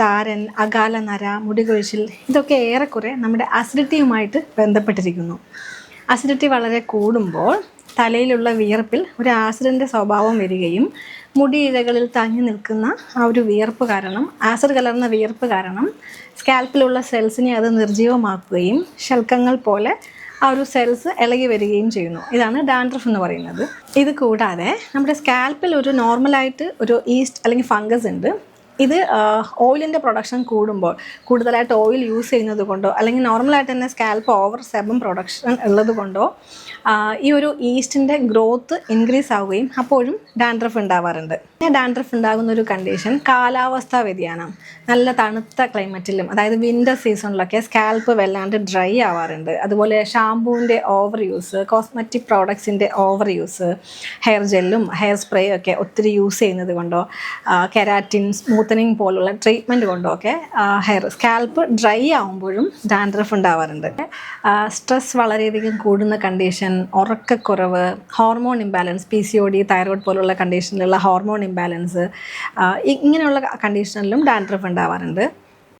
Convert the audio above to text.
താരൻ അകാല നര മുടികൊഴിച്ചിൽ ഇതൊക്കെ ഏറെക്കുറെ നമ്മുടെ അസിഡിറ്റിയുമായിട്ട് ബന്ധപ്പെട്ടിരിക്കുന്നു. അസിഡിറ്റി വളരെ കൂടുമ്പോൾ തലയിലുള്ള വിയർപ്പിൽ ഒരു ആസിഡിന്റെ സ്വഭാവം വരികയും മുടി മുടിയിഴകളിൽ തങ്ങി നിൽക്കുന്ന ആ ഒരു വിയർപ്പ് കാരണം ആസിഡ് കലർന്ന വിയർപ്പ് കാരണം സ്കാൽപ്പിലുള്ള സെൽസിനെ അത് നിർജീവമാക്കുകയും ശൽക്കങ്ങൾ പോലെ ആ ഒരു സെൽസ് ഇളകി വരികയും ചെയ്യുന്നു. ഇതാണ് ഡാൻഡ്രഫ് എന്ന് പറയുന്നത്. ഇത് കൂടാതെ നമ്മുടെ സ്കാൽപ്പിൽ ഒരു നോർമലായിട്ട് ഒരു ഈസ്റ്റ് അല്ലെങ്കിൽ ഫംഗസ് ഉണ്ട്. ഇത് ഓയിലിന്റെ പ്രൊഡക്ഷൻ കൂടുമ്പോൾ കൂടുതലായിട്ട് ഓയിൽ യൂസ് ചെയ്യുന്നത് കൊണ്ടോ അല്ലെങ്കിൽ നോർമലായിട്ട് തന്നെ സ്കാൽപ്പ് ഓവർ സെബം പ്രൊഡക്ഷൻ ഉള്ളത് കൊണ്ടോ ഈ ഒരു ഈസ്റ്റിന്റെ ഗ്രോത്ത് ഇൻക്രീസ് ആവുകയും അപ്പോഴും ഡാൻഡ്രഫ് ഉണ്ടാവാറുണ്ട്. പിന്നെ ഡാൻഡ്രഫ് ഉണ്ടാകുന്ന ഒരു കണ്ടീഷൻ കാലാവസ്ഥാ വ്യതിയാനം. നല്ല തണുത്ത ക്ലൈമറ്റിലും അതായത് വിന്റർ സീസണിലൊക്കെ സ്കാൽപ്പ് വല്ലാണ്ട് ഡ്രൈ ആവാറുണ്ട്. അതുപോലെ ഷാമ്പൂവിന്റെ ഓവർ യൂസ് കോസ്മെറ്റിക് പ്രോഡക്ട്സിന്റെ ഓവർ യൂസ് ഹെയർ ജെല്ലും ഹെയർ സ്പ്രേയും ഒക്കെ ഒത്തിരി യൂസ് ചെയ്യുന്നത് കൊണ്ടോ കെരാറ്റിൻ സ്മൂത്തനിങ് പോലുള്ള ട്രീറ്റ്മെന്റ് കൊണ്ടോ ഒക്കെ ഹെയർ സ്കാൽപ്പ് ഡ്രൈ ആവുമ്പോഴും ഡാൻഡ്രഫ് ഉണ്ടാവാറുണ്ട്. സ്ട്രെസ് വളരെയധികം കൂടുന്ന കണ്ടീഷൻ ഉറക്കക്കുറവ് hormone imbalance P C O D thyroid പോലുള്ള കണ്ടീഷനിലുള്ള ഹോർമോൺ ഇംബാലൻസ് ഇങ്ങനെയുള്ള കണ്ടീഷനിലും ഡാൻഡ്രഫ് ഉണ്ടാവാറുണ്ട്.